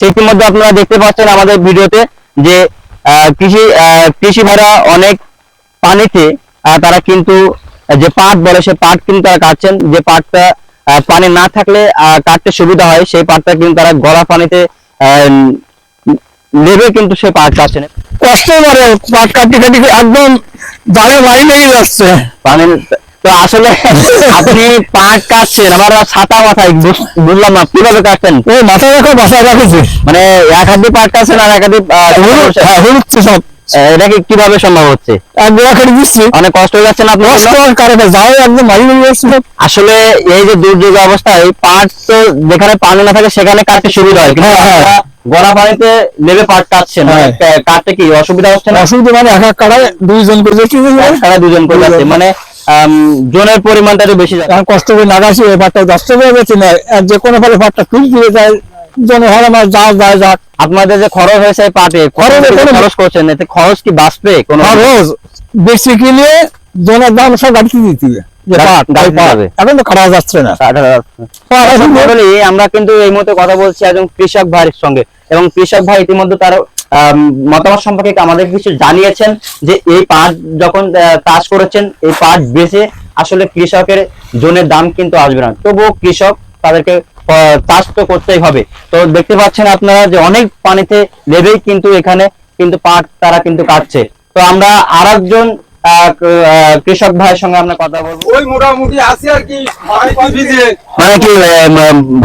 ইতিমধ্যে আপনারা দেখতে পাচ্ছেন আমাদের ভিডিওতে যে কৃষি কৃষি ভাড়া অনেক পানিতে তারা কিন্তু যে পাট বলে সে পাট কিন্তু তারা কাটছেন। যে পাটটা পানি না থাকলে কাটতে সুবিধা হয় সেই পাটটা কিন্তু তারা গলা পানিতে আহ, নেবে কিন্তু সে পাট কাটছেন। কষ্ট করে পাট কাটতে কাটি একদম জালে বাড়ি লেগে যাচ্ছে। পানি তো আসলে আপনি পাট কাটছেন আমার ছাতা মাথায় বুঝ- বুঝলাম না কীভাবে কাটছেন ও মাথা রাখা রাখেছে মানে এক হাত দিয়ে কাটছেন আর এক হাত দিয়ে হ্যাঁ সব। আহ, এটা কি কীভাবে সম্ভব হচ্ছে? অনেক কষ্ট হয়ে যাচ্ছে না যাও একদম। আসলে এই যে দুর্যোগ অবস্থায় পাট তো যেখানে পানি না থাকে সেখানে কাটতে সুবিধা হয়। গড়া পানিতে নেবে পাট কাটছেন মানে হ্যাঁ। কা- কাটতে কি অসুবিধা হচ্ছে না? অসুবিধা মানে এক এক কাটায় দুইজন করে দুজন করে যাচ্ছে মানে জনের পরিমাণটা বেশি এখন কষ্ট করে লাগাচ্ছি এই পাটটা দশ টাকা নেয় আর যে কোনো ফলে পাটটা তুল দিয়ে যায় জন আমার যা যায় যাক। আপনাদের যে খরচ হয়েছে এই পাটে খরচ খরচ করছেন? এতে খরচ কি বাঁচবে কোনো? রোজ বেশি কিনে জনের দাম সব গাড়িতে দিতে। এখন তো যাচ্ছে না। আমরা কিন্তু এই মুহূর্তে কথা বলছি একজন কৃষক ভাইয়ের সঙ্গে এবং কৃষক ভাই ইতিমধ্যে তার মতামত সম্পর্কে আমাদের কিছু জানিয়েছেন যে এই পাট যখন চাষ করেছেন, এই পাট বেচে আসলে কৃষকের জনের দাম কিন্তু আসবে না। তবুও কৃষক তাদেরকে চাষ তো করতেই হবে। তো দেখতে পাচ্ছেন আপনারা যে অনেক পানিতে লেবেই কিন্তু এখানে কিন্তু পাট তারা কিন্তু কাটছে। তো আমরা আর একজন কৃষক ভাইয়ের সঙ্গে আমরা কথা বলব। ওই মোটামুটি আছি আর কি। মানে কি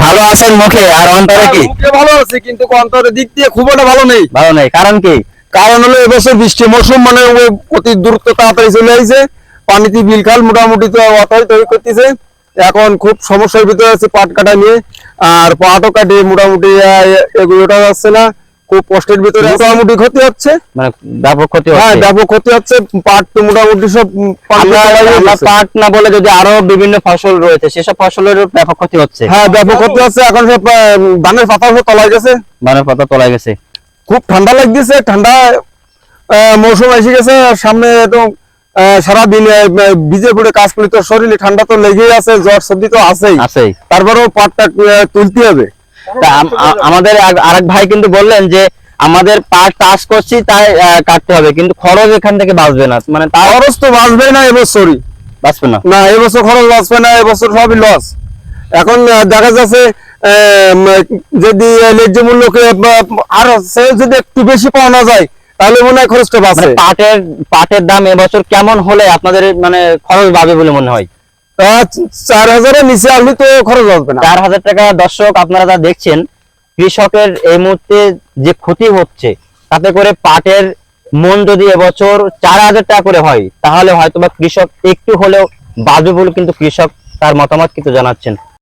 ভালো আছেন মুখে আর অন্তরে কি? ভালো আছে কিন্তু অন্তরের দিক দিয়ে খুব একটা ভালো নেই। ভালো নেই কারণ কি? কারণ হলো এবছর বৃষ্টি মৌসুম মানে ওই অতি দ্রুত তাড়াতাড়ি চলে আইছে। পানিতে বিল খাল মোটামুটি তো অতই তৈরি করতেছে। এখন খুব সমস্যার ভিতরে আছে পাট কাটা নিয়ে। আর পাটও কাটিয়ে মোটামুটি এগুলোটা যাচ্ছে না। খুব কষ্টের ভিতরে মোটামুটি ক্ষতি হচ্ছে? মানে ব্যাপক ক্ষতি হ্যাঁ ব্যাপক ক্ষতি হচ্ছে পাট তো মোটামুটি সব তলায়। পাট না বলে যদি আরও বিভিন্ন ফসল রয়েছে সেসব ফসলের ব্যাপক ক্ষতি হচ্ছে। হ্যাঁ ব্যাপক ক্ষতি হচ্ছে এখন সব ধানের পাতা সব তলায় গেছে। মানে পাতা তোলা গেছে। খুব ঠান্ডা লাগতেছে ঠান্ডা মৌসুম এসে গেছে সামনে একদম আহ, সারাদিন ভিজে পড়ে কাজ করি তো শরীরে ঠান্ডা তো লেগেই আছে জ্বর সর্দি তো আছেই। আছেই। তারপরেও পাটটা তুলতে হবে। তা আম- আমাদের আরেক ভাই কিন্তু বললেন যে আমাদের পাট চাষ করছি তাই কাটতে হবে কিন্তু খরচ এখান থেকে বাঁচবে না। মানে তার খরচ তো বাঁচবে না এবছরই। বাঁচবে না। না এবছর খরচ বাঁচবে না এবছর সবই লস এখন দেখা যাচ্ছে আহ, যদি ন্যায্য মূল্যকে আর সে যদি একটু বেশি পাওয়া যায় তাহলে মনে হয় খরচটা বাঁচবে বাঁচে পাটের পাটের দাম এবছর কেমন হলে আপনাদের মানে খরচ বাড়বে বলে মনে হয়? দর্শক আপনারা যা দেখছেন, কৃষকের এই মুহূর্তে যে ক্ষতি হচ্ছে, তাতে করে পাটের মন যদি এবছর চার হাজার টাকা করে হয়, তাহলে হয়তোবা কৃষক একটু হলেও বাজে বলে কিন্তু কৃষক তার মতামত কিন্তু জানাচ্ছেন।